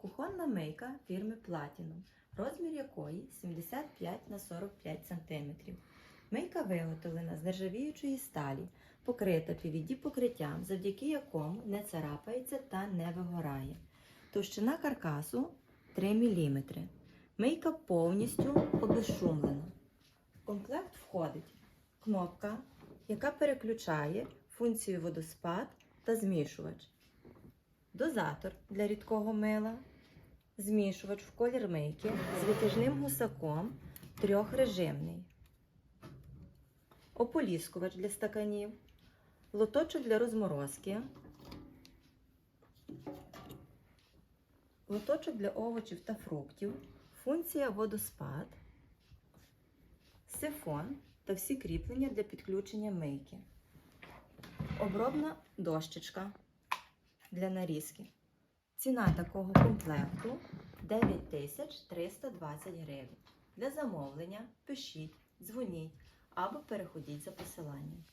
Кухонна мийка фірми Platinum, розмір якої 75 на 45 см. Мийка виготовлена з нержавіючої сталі, покрита PVD покриттям, завдяки якому не царапається та не вигорає. Товщина каркасу 3 мм. Мийка повністю обезшумлена. В комплект входить кнопка, яка переключає функцію водоспад та змішувач, дозатор для рідкого мила, змішувач в колір мийки з витяжним гусаком трьохрежимний, ополіскувач для стаканів, лоточок для розморозки, лоточок для овочів та фруктів, функція водоспад, сифон та всі кріплення для підключення мийки. Обробна дощечка для нарізки. Ціна такого комплекту 9320 гривень. Для замовлення пишіть, дзвоніть або переходіть за посиланням.